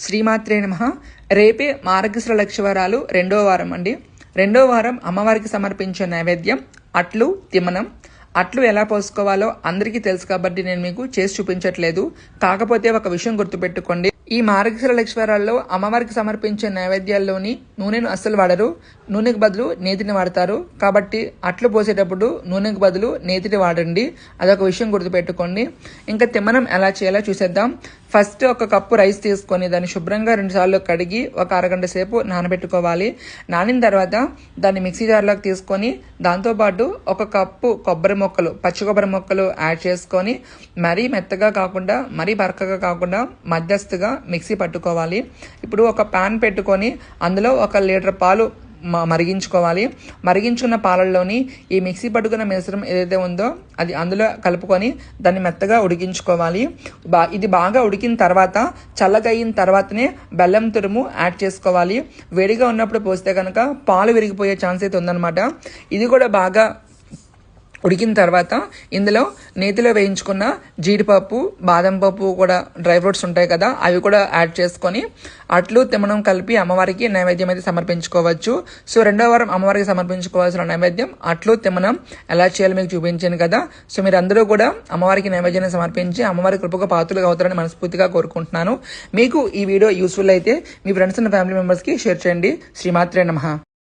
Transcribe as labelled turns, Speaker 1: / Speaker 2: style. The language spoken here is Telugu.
Speaker 1: శ్రీమాత్రే నమ. రేపే మార్గశ్ర లక్షవరాలు రెండో వారం అండి. రెండో వారం అమ్మవారికి సమర్పించే నైవేద్యం అట్లు తిమనం అట్లు ఎలా పోసుకోవాలో అందరికీ తెలుసు కాబట్టి నేను మీకు చేసి చూపించట్లేదు. కాకపోతే ఒక విషయం గుర్తుపెట్టుకోండి. ఈ మార్గశిర లక్ష్వరాల్లో అమ్మవారికి సమర్పించే నైవేద్యాల్లోని నూనెను అస్సలు వాడరు. నూనెకు బదులు నేతిని వాడతారు. కాబట్టి అట్లు పోసేటప్పుడు నూనెకు బదులు నేతిని వాడండి. అదొక విషయం గుర్తుపెట్టుకోండి. ఇంకా తిమ్మనం ఎలా చేయాలో చూసేద్దాం. ఫస్ట్ ఒక కప్పు రైస్ తీసుకొని దాన్ని శుభ్రంగా రెండుసార్లు కడిగి ఒక అరగంట సేపు నానబెట్టుకోవాలి. నానిన తర్వాత దాన్ని మిక్సీ జార్లోకి తీసుకొని దాంతోపాటు ఒక కప్పు కొబ్బరి మొక్కలు పచ్చి కొబ్బరి మొక్కలు యాడ్ చేసుకొని మరీ మెత్తగా కాకుండా మరీ బరకగా కాకుండా మధ్యస్థగా మిక్సీ పట్టుకోవాలి. ఇప్పుడు ఒక ప్యాన్ పెట్టుకొని అందులో ఒక లీటర్ పాలు మరిగించుకోవాలి. మరిగించుకున్న పాలల్లోని ఈ మిక్సీ పట్టుకున్న మిశ్రమం ఏదైతే ఉందో అది అందులో కలుపుకొని దాన్ని మెత్తగా ఉడికించుకోవాలి. బా ఇది బాగా ఉడికిన తర్వాత చల్లగా అయిన తర్వాతనే బెల్లం తురుము యాడ్ చేసుకోవాలి. వేడిగా ఉన్నప్పుడు పోస్తే కనుక పాలు విరిగిపోయే ఛాన్స్ అయితే ఉందన్నమాట. ఇది కూడా బాగా ఉడికిన తర్వాత ఇందులో నేతిలో వేయించుకున్న జీడిపప్పు బాదం పప్పు కూడా డ్రై ఫ్రూట్స్ ఉంటాయి కదా అవి కూడా యాడ్ చేసుకొని అట్లు తిమ్మనం కలిపి అమ్మవారికి నైవేద్యం అయితే సమర్పించుకోవచ్చు. సో రెండో వారం అమ్మవారికి సమర్పించుకోవాల్సిన నైవేద్యం అట్లు తిమ్మనం ఎలా చేయాలో మీకు చూపించాను కదా. సో మీరు అందరూ కూడా అమ్మవారికి నైవేద్యాన్ని సమర్పించి అమ్మవారి కృపకు పాత్రలుగా అవుతారని మనస్ఫూర్తిగా కోరుకుంటున్నాను. మీకు ఈ వీడియో యూస్ఫుల్ అయితే మీ ఫ్రెండ్స్ అండ్ ఫ్యామిలీ మెంబర్స్కి షేర్ చేయండి. శ్రీమాత్రే నమ.